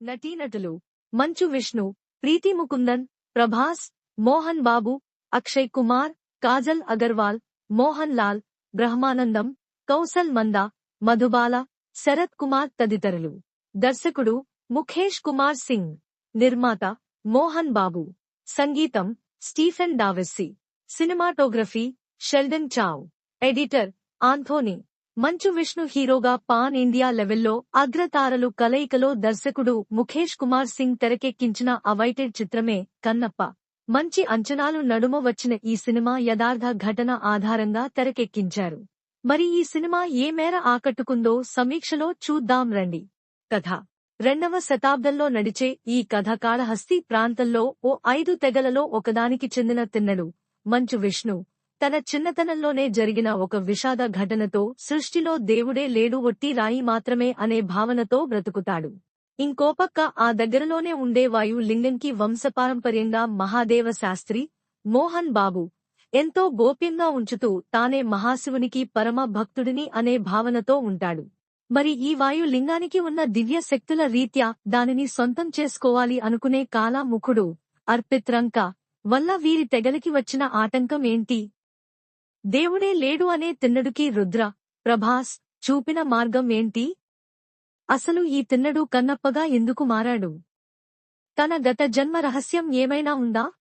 నటీనటులు మంచు విష్ణు ప్రీతి ముకుందన్ ప్రభాస్ మోహన్ బాబు అక్షయ్ కుమార్ కాజల్ అగర్వాల్ మోహన్ లాల్ బ్రహ్మానందం కౌసల్ మంద మధుబాల శరత్ కుమార్ తదితరులు. దర్శకుడు ముఖేష్ కుమార్ సింగ్ నిర్మాత మోహన్ బాబు. సంగీతం Stephen Devassy. Cinematography Sheldon Chau. Editor Anthony. Manchu Vishnu హీరోగా పాన్ ఇండియా లెవెల్లో అగ్రతారలు కలయికలో దర్శకుడు ముఖేష్ కుమార్ సింగ్ తెరకెక్కించిన అవైటెడ్ చిత్రమే కన్నప్ప. మంచి అంచనాలు నడుమ వచ్చిన ఈ సినిమా యథార్థ ఘటన ఆధారంగా తెరకెక్కించారు. మరి ఈ సినిమా ఏ మేర ఆకట్టుకుందో సమీక్షలో చూద్దాం రండి. కథ. రెండవ శతాబ్దంలో నడిచే ఈ కథ కాళహస్తి ప్రాంతంలో ఓ ఐదు తెగలలో ఒకదానికి చెందిన తిన్నడు మంచు విష్ణు తన చిన్నతనంలోనే జరిగిన ఒక విషాద ఘటనతో సృష్టిలో దేవుడే లేడు ఒట్టి రాయి మాత్రమే అనే భావనతో బ్రతుకుతాడు. ఇంకోపక్క ఆ దగ్గరలోనే ఉండే వాయు లింగంకి వంశపారంపర్యంగా మహాదేవ శాస్త్రి మోహన్ బాబు ఎంతో గోప్యంగా ఉంచుతూ తానే మహాశివునికి పరమ భక్తుడిని అనే భావనతో ఉంటాడు. మరి ఈ వాయు లింగానికి ఉన్న దివ్య శక్తుల రీత్యా దానిని సొంతం చేసుకోవాలి అనుకునే కాలాముఖుడు అర్పిత్రంక వల్ల వీరి తెగలికి వచ్చిన ఆటంకం ఏంటి దేవుడే లేడు అనే తిన్నడుకి రుద్ర ప్రభాస్ చూపిన మార్గం ఏంటి? అసలు ఈ తిన్నడు కన్నప్పగా ఎందుకు మారాడు? తన గత జన్మ రహస్యం ఏమైనా ఉందా?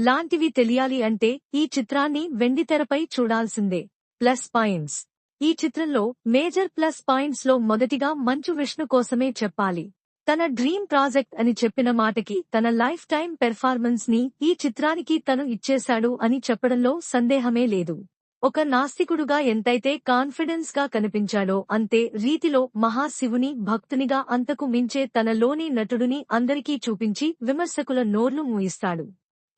లాంటివి తెలియాలి అంటే ఈ చిత్రాన్ని వెండితెరపై చూడాల్సిందే. Plus points. ఈ చిత్రంలో మేజర్ ప్లస్ పాయింట్స్లో మొదటిగా మంచు విష్ణు కోసమే చెప్పాలి. తన డ్రీమ్ ప్రాజెక్ట్ అని చెప్పిన మాటకి తన లైఫ్ టైం పెర్ఫార్మెన్స్ని ఈ చిత్రానికి తను ఇచ్చేశాడు అని చెప్పడంలో సందేహమే లేదు. ఒక నాస్తికుడుగా ఎంతైతే కాన్ఫిడెన్స్గా కనిపించాడో అంతే రీతిలో మహాశివుని భక్తునిగా అంతకు మించే తనలోని నటుడిని అందరికీ చూపించి విమర్శకుల నోర్లు మూయిస్తాడు.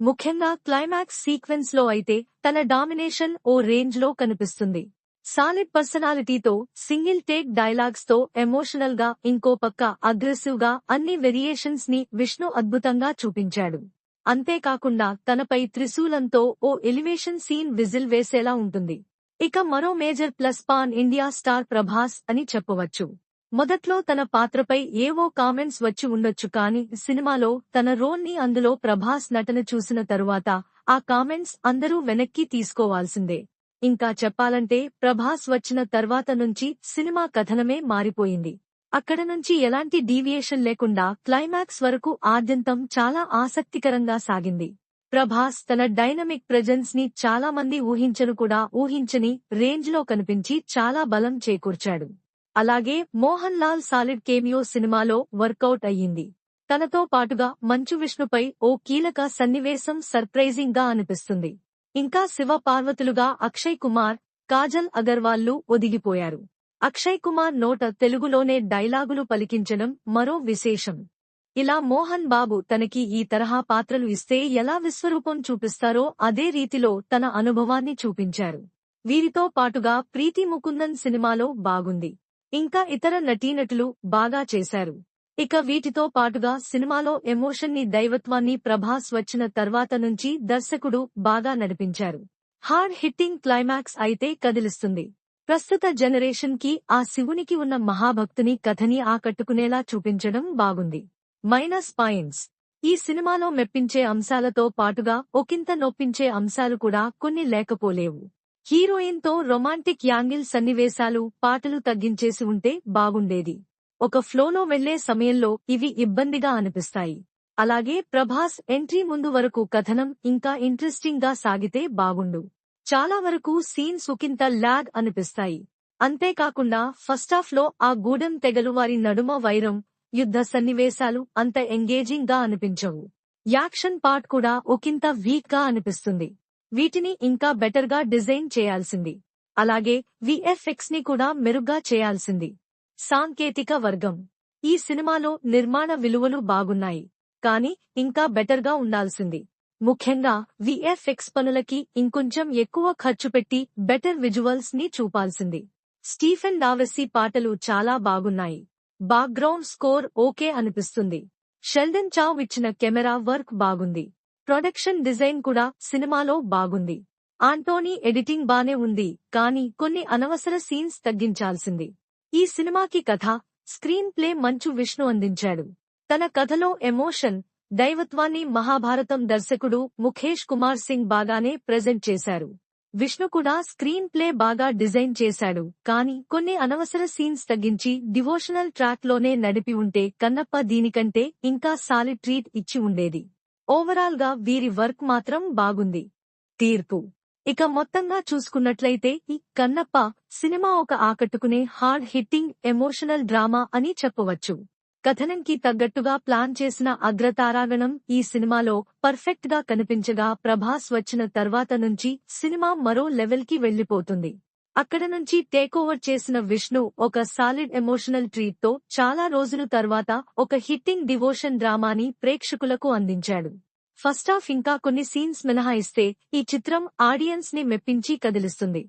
ముఖ్యంగా క్లైమాక్స్ సీక్వెన్స్లో అయితే తన డామినేషన్ ఓ రేంజ్లో కనిపిస్తుంది. సాలిడ్ పర్సనాలిటీతో సింగిల్ టేక్ డైలాగ్స్తో ఎమోషనల్గా ఇంకో పక్క అగ్రెసివ్గా అన్ని వేరియేషన్స్ని విష్ణు అద్భుతంగా చూపించాడు. అంతేకాకుండా తనపై త్రిశూలంతో ఓ ఎలివేషన్ సీన్ విజిల్ వేసేలా ఉంటుంది. ఇక మరో major plus pan India star Prabhas అని చెప్పవచ్చు. మొదట్లో తన పాత్రపై ఏవో కామెంట్స్ వచ్చి ఉండొచ్చు కాని సినిమాలో తన రోల్ని అందులో ప్రభాస్ నటన చూసిన తరువాత ఆ కామెంట్స్ అందరూ వెనక్కి తీసుకోవాల్సిందే. ఇంకా చెప్పాలంటే ప్రభాస్ వచ్చిన తర్వాత నుంచి సినిమా కథనమే మారిపోయింది. అక్కడ నుంచి ఎలాంటి డీవియేషన్ లేకుండా క్లైమాక్స్ వరకు ఆద్యంతం చాలా ఆసక్తికరంగా సాగింది. ప్రభాస్ తన డైనమిక్ ప్రెజెన్స్ని చాలా మంది ఊహించను కూడా ఊహించని రేంజ్లో కనిపించి చాలా బలం చేకూర్చాడు. అలాగే మోహన్ లాల్ సాలిడ్ కేమియో సినిమాలో వర్కౌట్ అయ్యింది. తనతో పాటుగా మంచు విష్ణుపై ఓ కీలక సన్నివేశం సర్ప్రైజింగ్గా అనిపిస్తుంది. ఇంకా శివ పార్వతులుగా అక్షయ్ కుమార్ కాజల్ అగర్వాల్లు ఒదిగిపోయారు. అక్షయ్ కుమార్ నోట తెలుగులోనే డైలాగులు పలికించడం మరో విశేషం. ఇలా మోహన్ బాబు తనకి ఈ తరహా పాత్రలు ఇస్తే ఎలా విశ్వరూపం చూపిస్తారో అదే రీతిలో తన అనుభవాన్ని చూపించారు. వీరితో పాటుగా ప్రీతి ముకుందన్ సినిమాలో బాగుంది. ఇంకా ఇతర నటీనటులు బాగా చేశారు. ఇక వీటితో పాటుగా సినిమాలో ఎమోషన్ని దైవత్వాన్ని ప్రభాస్ వచ్చిన తర్వాత నుంచి దర్శకుడు బాగా నడిపించారు. హార్డ్ హిట్టింగ్ క్లైమాక్స్ అయితే కదిలిస్తుంది. ప్రస్తుత జనరేషన్కి ఆ శివునికి ఉన్న మహాభక్తుని కథని ఆకట్టుకునేలా చూపించడం బాగుంది. Minus points. ఈ సినిమాలో మెప్పించే అంశాలతో పాటుగా ఒకంత నొప్పించే అంశాలు కూడా కొన్ని లేకపోలేవు. హీరోయిన్తో రొమాంటిక్ యాంగిల్ సన్నివేశాలు పాటలు తగ్గించేసి ఉంటే బాగుండేది. ఒక ఫ్లోలో వెళ్ళే సమయంలో ఇవి ఇబ్బందిగా అనిపిస్తాయి. అలాగే ప్రభాస్ ఎంట్రీ ముందు వరకు కథనం ఇంకా ఇంట్రెస్టింగ్గా సాగితే బాగుండు. చాలా వరకు సీన్స్ ఒకంత లాగ్ అనిపిస్తాయి. అంతేకాకుండా ఫస్టాఫ్లో ఆ గూడెం తెగలు వారి నడుమ వైరం యుద్ధ సన్నివేశాలు అంత ఎంగేజింగ్గా అనిపించవు. యాక్షన్ పార్ట్ కూడా ఒకంత వీక్గా అనిపిస్తుంది. వీటిని ఇంకా బెటర్గా డిజైన్ చేయాల్సింది. అలాగే విఎఫ్ఎక్స్ని కూడా మెరుగ్గా చేయాల్సింది. సాంకేతిక వర్గం. ఈ సినిమాలో నిర్మాణ విలువలు బాగున్నాయి కానీ ఇంకా బెటర్గా ఉండాల్సింది. ముఖ్యంగా విఎఫ్ఎక్స్ పనులకి ఇంకొంచెం ఎక్కువ ఖర్చు పెట్టి బెటర్ విజువల్స్ని చూపాల్సింది. స్టీఫెన్ డావెస్సీ పాటలు చాలా బాగున్నాయి. బాక్గ్రౌండ్ స్కోర్ ఓకే అనిపిస్తుంది. షెల్డన్ చావ్ ఇచ్చిన కెమెరా వర్క్ బాగుంది. ప్రొడక్షన్ డిజైన్ కూడా సినిమాలో బాగుంది. ఆంటోనీ ఎడిటింగ్ బానే ఉంది కానీ కొన్ని అనవసర సీన్స్ తగ్గించాల్సింది. ఈ సినిమాకి కథ స్క్రీన్ ప్లే మంచు విష్ణు అందించాడు. తన కథలో ఎమోషన్ దైవత్వాన్ని మహాభారతం దర్శకుడు ముఖేష్ కుమార్ సింగ్ బాగానే ప్రెజెంట్ చేశారు. విష్ణు కూడా స్క్రీన్ ప్లే బాగా డిజైన్ చేశాడు కానీ కొన్ని అనవసర సీన్స్ తగ్గించి డివోషనల్ ట్రాక్లోనే నడిపి ఉంటే కన్నప్ప దీనికంటే ఇంకా సాలిడ్ ట్రీట్ ఇచ్చి ఉండేది. ఓవరాల్గా వీరి వర్క్ మాత్రం బాగుంది. తీర్పు. ఇక మొత్తంగా చూసుకున్నట్లయితే ఈ కన్నప్ప సినిమా ఒక ఆకట్టుకునే హార్డ్ హిట్టింగ్ ఎమోషనల్ డ్రామా అని చెప్పవచ్చు. కథనంకి తగ్గట్టుగా ప్లాన్ చేసిన అగ్రతారాగణం ఈ సినిమాలో పర్ఫెక్ట్గా కనిపించగా ప్రభాస్ వచ్చిన తర్వాత నుంచి సినిమా మరో లెవెల్కి వెళ్ళిపోతుంది అక్కడ నుంచి టేకోవర్ చేసిన విష్ణు ఒక సాలిడ్ ఎమోషనల్ ట్రీట్తో చాలా రోజుల తర్వాత ఒక హిట్టింగ్ డివోషన్ డ్రామాని ప్రేక్షకులకు అందించాడు. ఫస్ట్ హాఫ్ ఇంకా కొన్ని సీన్స్ మినహాయిస్తే ఈ చిత్రం ఆడియన్స్ని మెప్పించి కదిలిస్తుంది.